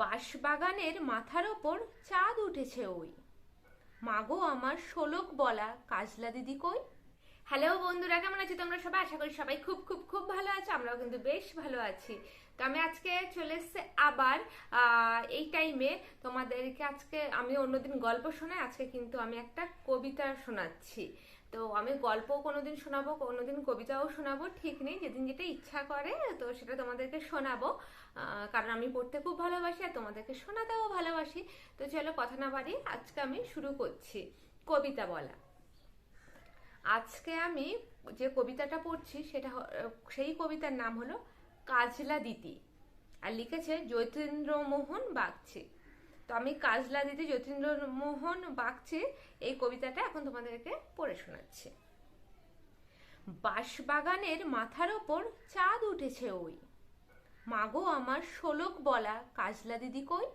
বাঁশবাগানের মাথার ওপর চাঁদ উঠেছে ওই। মাগো, আমার শোলক বলা কাজলা দিদি কই? হ্যালো বন্ধুরা, কেমন আছো তোমরা সবাই? আশা করি সবাই খুব খুব খুব ভালো আছো, আমরাও কিন্তু বেশ ভালো আছি। তো আমি আজকে চলে এসছে আবার এই টাইমে তোমাদেরকে আজকে আমি অন্যদিন গল্প শোনাই, আজকে কিন্তু আমি একটা কবিতা শোনাচ্ছি। তো আমি গল্প কোনোদিন শোনাবো, কোনোদিন কবিতাও শোনাবো, ঠিক নেই, যেদিন যেটা ইচ্ছা করে, তো সেটা তোমাদেরকে শোনাবো। কারণ আমি পড়তে খুব ভালোবাসি আর তোমাদেরকে শোনাতেও ভালোবাসি। তো চলো কথা না বাড়ি আজকে আমি শুরু করছি, কবিতা বলা। আজকে আমি যে কবিতাটা পড়ছি, সেটা সেই কবিতার নাম হলো কাজলা দিতি। আর লিখেছে যতীন্দ্র মোহন বাগচি। তো আমি কাজলা দিতি যতীন্দ্র মোহন বাগচি এই কবিতাটা এখন তোমাদেরকে পড়ে শোনাচ্ছি। বাঁশবাগানের মাথার ওপর চাঁদ উঠেছে ওই। মাগো আমার শোলক বলা কাজলা দিদি কই?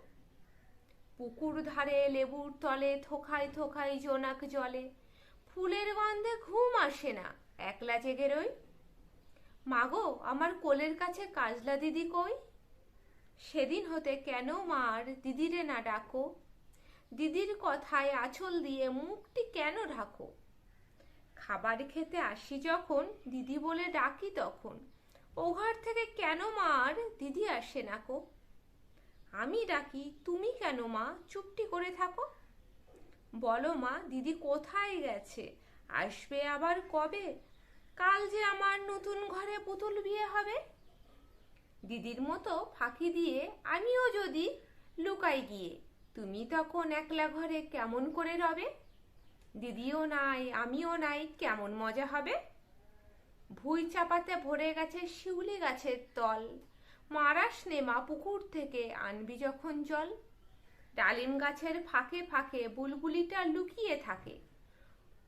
পুকুর ধারে লেবুর তলে থোকায় থোকায় জোনাক জলে। ফুলের গন্ধে ঘুম আসে না, একলা জেগে রই। মাগো, আমার কোলের কাছে কাজলা দিদি কই? সেদিন হতে কেন মার দিদিরে না ডাকো? দিদির কথায় আঁচল দিয়ে মুখটি কেন ঢাকো? খাবার খেতে আসি যখন, দিদি বলে ডাকি তখন। ওঘর থেকে কেন মার দিদি আসে না কো? আমি ডাকি, তুমি কেন মা, চুপটি করে থাকো? বলো মা, দিদি কোথায় গেছে? আসবে আবার কবে? কাল যে আমার নতুন ঘরে পুতুল বিয়ে হবে? দিদির মতো ফাঁকি দিয়ে আমিও যদি লুকাই গিয়ে, তুমি তখন একলা ঘরে কেমন করে রবে? দিদিও নাই, আমিও নাই, কেমন মজা হবে? ভুই চাপাতে ভরে গেছে শিউলি গাছের তল। মারাস নেমা পুকুর থেকে আনবি যখন জল। ডালিম গাছের ফাঁকে ফাঁকে বুলবুলিটা লুকিয়ে থাকে।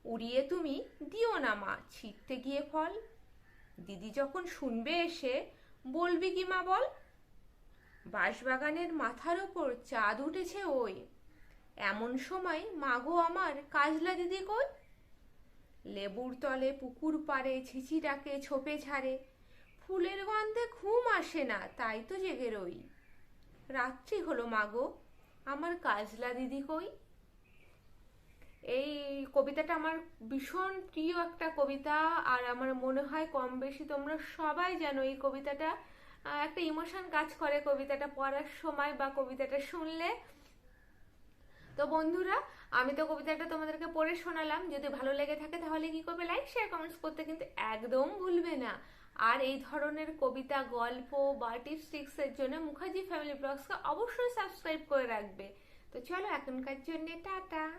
উড়িয়ে তুমি দিও না মা, ছিটতে গিয়ে ফল। দিদি যখন শুনবে এসে বলবি কি মা বল? বাঁশবাগানের মাথার ওপর চাঁদ উঠেছে ওই। এমন সময় মাগো আমার, কাজলা দিদি কই? লেবুর তলে পুকুর পারে ছিচি ডাকে ছোপে ছাড়ে ফুলের গন্ধে ঘুম আসে না, তাই তো জেগে রই। রাত্রি হলো মাগো আমার কাজলা দিদি কই? এই কবিতাটা আমার ভীষণ প্রিয় একটা কবিতা, আর আমার মনে হয় কম বেশি তোমরা সবাই জানো এই কবিতাটা। একটা ইমোশন কাজ করে কবিতাটা পড়ার সময় বা কবিতাটা শুনলে। তো বন্ধুরা, আমি তো কবিতাটা তোমাদেরকে পড়ে শোনালাম। যদি ভালো লেগে থাকে তাহলে কি করবে? লাইক শেয়ার কমেন্টস করতে কিন্তু একদম ভুলবে না। আর এই ধরনের কবিতা, গল্প বা টিপস জন্য মুখার্জি ফ্যামিলি ব্লগসকে অবশ্যই সাবস্ক্রাইব করে রাখবে। তো চলো, এখনকার জন্য টাটা।